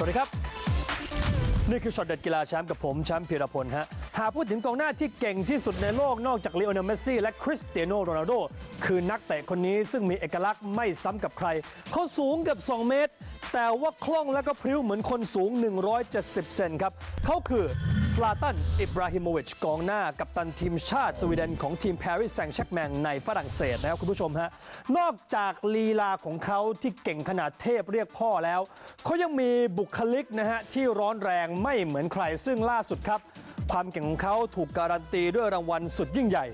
สวัสดีครับ นี่คือช็อตเด็ดกีฬาแชมป์กับผมแชมป์พีรพลฮะ หากพูดถึงกองหน้าที่เก่งที่สุดในโลกนอกจากลีโอเนลเมสซี่และคริสเตียโนโรนัลโดคือนักเตะคนนี้ซึ่งมีเอกลักษณ์ไม่ซ้ำกับใคร เขาสูงเกือบ 2 เมตร แต่ว่าคล่องและก็พริ้วเหมือนคนสูง 170 เซนครับ เขาคือสลาตัน อิบราฮิโมวิชกองหน้ากัปตันทีมชาติสวีเดนของทีมปารีสแซงต์แชร์กแมงในฝรั่งเศสนะครับคุณผู้ชมฮะนอกจากลีลาของเขาที่เก่งขนาดเทพเรียกพ่อแล้ว เขายังมีบุคลิกนะฮะที่ร้อนแรงไม่เหมือนใครซึ่งล่าสุดครับ ความเก่งของเขาถูกการันตีด้วยรางวัลสุดยิ่งใหญ่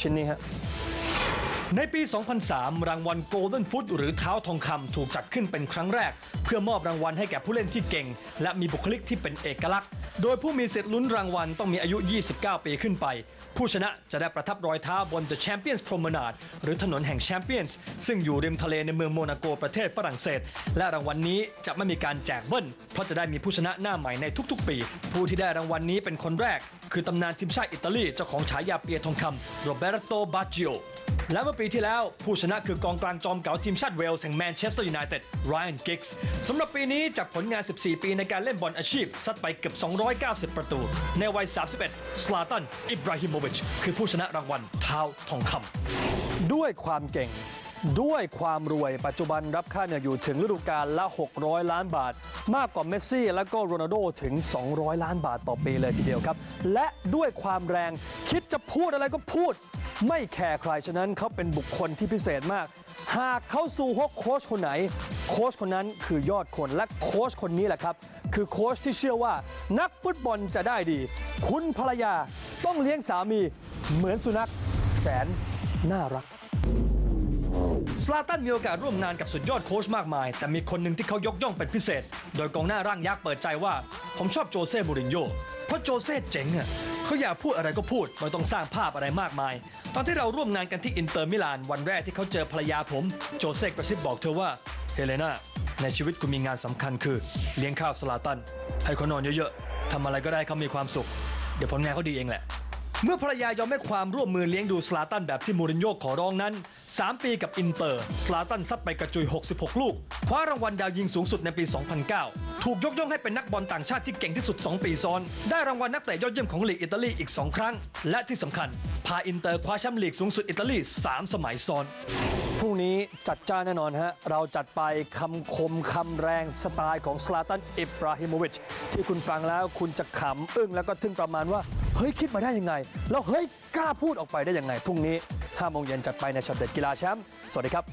ชิ้นนี้ฮะ ในปี 2003 รางวัล Golden Foot หรือเท้าทองคำถูกจัดขึ้นเป็นครั้งแรก เพื่อมอบรางวัลให้แก่ผู้เล่นที่เก่ง และมีบุคลิกที่เป็นเอกลักษณ์ โดยผู้มีสิทธิ์ลุ้นรางวัลต้องมีอายุ 29 ปีขึ้นไป ผู้ชนะจะได้ประทับรอยเท้าบน The Champions Promenade หรือถนนแห่งแชมเปี้ยนส์ซึ่งอยู่ริมทะเลในเมืองโมนาโกประเทศฝรั่งเศส และรางวัลนี้จะไม่มีการแจกเบิ้ลเพราะจะได้มีผู้ชนะหน้าใหม่ในทุกๆ ปี ผู้ที่ได้รางวัลนี้เป็นคนแรก คือตำนานทีมชาติอิตาลีเจ้าของฉายาเปียทองคำโรเบรโตบาจิโอ และเมื่อปีที่แล้วผู้ชนะคือกองกลางจอมเก่าทีมชาติเวลส์แห่งแมนเชสเตอร์ยูไนเต็ดไรอันกิกส์สำหรับปีนี้จากผลงาน 14 ปีในการเล่นบอลอาชีพ ซัดไปเกือบ 290 ประตู ในวัย 31 สลาตัน อิบราฮิโมวิช คือผู้ชนะรางวัลเท้าทองคำด้วยความเก่งด้วยความรวยปัจจุบันรับค่าเหนื่อยอยู่ถึงฤดูกาลละ 600 ล้านบาท มากกว่าเมสซี่ และก็โรนัลโดถึง 200 ล้านบาทต่อปีเลยทีเดียวครับ และด้วยความแรงคิดจะพูดอะไรก็พูด ไม่แคร์ใครฉะนั้นเขาเป็นบุคคลที่พิเศษมาก หากเขาสู่ฮกโค้ชคนไหน โค้ชคนนั้นคือยอดคนและโค้ชคนนี้แหละครับ คือโค้ชที่เชื่อว่านักฟุตบอลจะได้ดี คุณภรรยาต้องเลี้ยงสามีเหมือนสุนัขแสนน่ารักสลาตันมีโอกาสร่วมงานกับสุดยอดโค้ชมากมาย แต่มีคนหนึ่งที่เขายกย่องเป็นพิเศษ โดยกองหน้าร่างยักษ์เปิดใจว่า ผมชอบโจเซ่มูรินโญ่เพราะโจเซ่เจ๋งอะ เขาอยากพูดอะไรก็พูดไม่ต้องสร้างภาพอะไรมากมาย ตอนที่เราร่วมงานกันที่อินเตอร์มิลานวันแรกที่เขาเจอภรรยาผม โจเซ่กระซิบบอกเธอว่าเฮเลนาในชีวิตกูมีงานสำคัญคือ เลี้ยงข้าวสลาตันให้เขานอนเยอะๆทำอะไรก็ได้เขามีความสุข เดี๋ยวผลงานเขาดีเองแหละ เมื่อภรรยายอมให้ความร่วมมือเลี้ยงดูสลาตันแบบที่มูรินโญ่ขอร้องนั้น 3 ปีกับอินเตอร์สลาตันซัดไปกระจุย 66 ลูก คว้ารางวัลดาวยิงสูงสุดในปี 2009 ถูกยกย่องให้เป็นนักบอลต่างชาติที่เก่งที่สุด 2 ปีซ้อน ได้รางวัลนักเตะยอดเยี่ยมของลีกอิตาลีอีก 2 ครั้ง และที่สำคัญ พาอินเตอร์คว้าแชมป์ลีกสูงสุดอิตาลี 3 สมัยซ้อนพรุ่งนี้จัดจ้านแน่นอนฮะ เราจัดไปคำคมคำแรงสไตล์ของสลาตันอิบราฮิโมวิชที่คุณฟังแล้วคุณจะขำอึ้งแล้วก็ทึ่งประมาณว่า เฮ้ยคิดมาได้ยังไง แล้วเฮ้ยกล้าพูดออกไปได้ยังไงพรุ่งนี้5โมงเย็นจัดไปในช็อตเด็ดกีฬาแชมป์สวัสดีครับ